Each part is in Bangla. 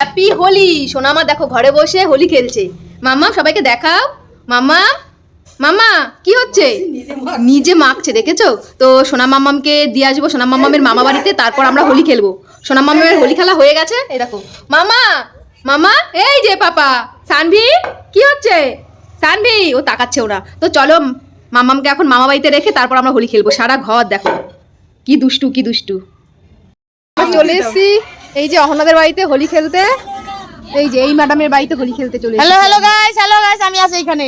হ্যাপি হোলি সোনামা দেখো ঘরে বসে হোলি খেলছে। মাম্মা সবাইকে দেখাও। মাম্মা মাম্মা কি হচ্ছে? নিজে মাখছে দেখেছ? তো সোনা মাম্মামকে দিয়ে আসব। সোনা মাম্মামের মামা বাড়িতে তারপর আমরা হোলি খেলব। সোনা মাম্মামের হোলি খেলা হয়ে গেছে। এই দেখো। মামা মামা এই যে পাপা। সানভি কি হচ্ছে? সানভি ও তাকাচ্ছে ওরা। তো চলো মামামকে এখন মামা বাড়িতে রেখে তারপর আমরা হোলি খেলব। সারা ঘর দেখো। কি দুষ্টু কি দুষ্টু। চলে এসেছি। এই যে অহনাদের বাড়িতে হোলি খেলতে এই যে এই ম্যাডামের বাড়িতে হোলি খেলতে চলে হ্যালো এসেছি। হ্যালো গাইস হ্যালো গাইস আমি আছি এখানে।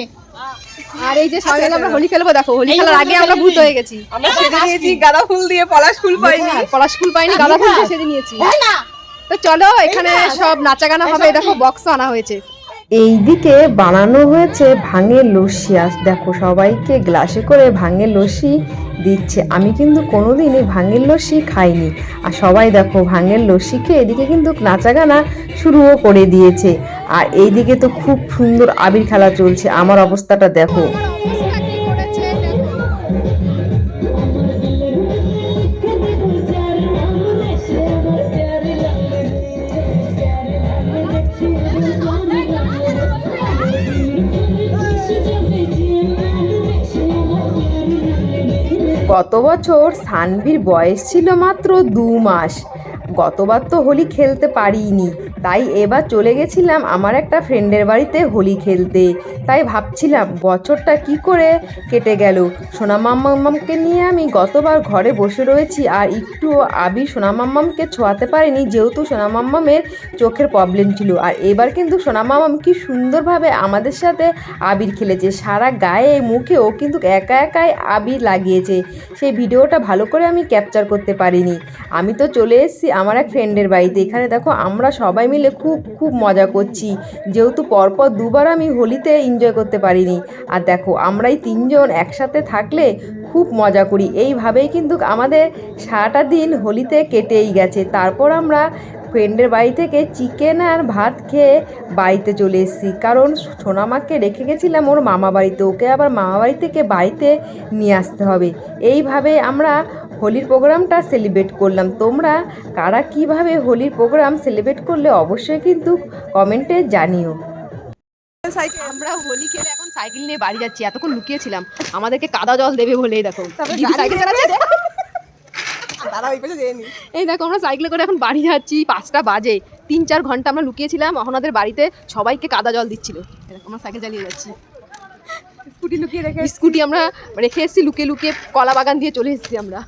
আর এই যে সবাই মিলে আমরা হোলি খেলব দেখো হোলি খেলার আগে আমরা ভূত হয়ে গেছি। আমরা সেজে নিয়েছি গাঁদা ফুল দিয়ে পলাশ ফুল পাইনি। পলাশ ফুল পাইনি গাঁদা ফুল দিয়ে সেজে নিয়েছি। তো চলো এখানে সব নাচা গানা হবে দেখো বক্স আনা হয়েছে। এইদিকে বানানো হয়েছে ভাঙের লস্যি। আস দেখো সবাইকে গ্লাসে করে ভাঙে লস্যি দিচ্ছে। আমি কিন্তু কোনোদিনই ভাঙের লস্যি খাইনি। আর সবাই দেখো ভাঙের লস্যি খেয়ে এদিকে কিন্তু নাচাগানা শুরুও করে দিয়েছে। আর এইদিকে তো খুব সুন্দর আবির খেলা চলছে। আমার অবস্থাটা দেখো। গত বছর সানভির বয়স ছিল মাত্র দু মাস। গতবার তো হোলি খেলতে পারিনি। তাই এবার চলে গেছিলাম আমার একটা ফ্রেন্ডের বাড়িতে হোলি খেলতে। তাই ভাবছিলাম, বছরটা কি করে কেটে গেল? সোনামাম্মামকে নিয়ে আমি গতবার ঘরে বসে রয়েছি আর একটুও আবির সোনামাম্মামকে ছোঁয়াতে পারিনি, যেহেতু সোনামাম্মামের চোখের প্রবলেম ছিল। আর এবার কিন্তু সোনামাম্মাম কি সুন্দরভাবে আমাদের সাথে আবির খেলেছে। সারা গায়ে, মুখে ও কিন্তু একা একাই আবির লাগিয়েছে। সেই ভিডিওটা ভালো করে আমি ক্যাপচার করতে পারিনি। আমি তো চলে এসেছি আমার এক ফ্রেন্ডের বাড়িতে। এখানে দেখো, আমরা সবাই মিলে খুব খুব মজা করছি। যেহেতু পরপর দুবার আমি হোলিতে এনজয় করতে পারিনি। আর দেখো, আমরাই তিনজন একসাথে থাকলে খুব মজা করি। এইভাবেই কিন্তু আমাদের সারাটা দিন হোলিতে কেটেই গেছে। তারপর আমরা ফ্রেন্ডের বাড়ি থেকে চিকেন আর ভাত খেয়ে বাড়িতে চলে এসেছি। কারণ সোনামাকে রেখে গেছিলাম ওর মামা বাড়িতে। ওকে আবার মামা বাড়ি থেকে বাড়িতে নিয়ে আসতে হবে। এইভাবে আমরা হোলির প্রোগ্রামটা সেলিব্রেট করলাম। তোমরা কারা কীভাবে হোলির প্রোগ্রাম সেলিব্রেট করলে অবশ্যই কিন্তু কমেন্টে জানিও। আমরা হোলি খেলে এখন সাইকেল নিয়ে বাড়ি যাচ্ছি। এতক্ষণ লুকিয়েছিলাম আমাদেরকে কাদা জল দেবে বলেই দেখো। সাইকেল চালাচ্ছে? এই দেখো আমরা সাইকেলে করে এখন বাড়ি যাচ্ছি পাঁচটা বাজে। তিন চার ঘণ্টা আমরা লুকিয়েছিলাম ওনাদের বাড়িতে সবাইকে কাদা জল দিচ্ছিল। এরকম আমরা সাইকেল চালিয়ে যাচ্ছি। স্কুটি লুকিয়ে রেখে স্কুটি আমরা রেখে এসেছি লুকিয়ে লুকিয়ে কলা বাগান দিয়ে চলে এসেছি আমরা।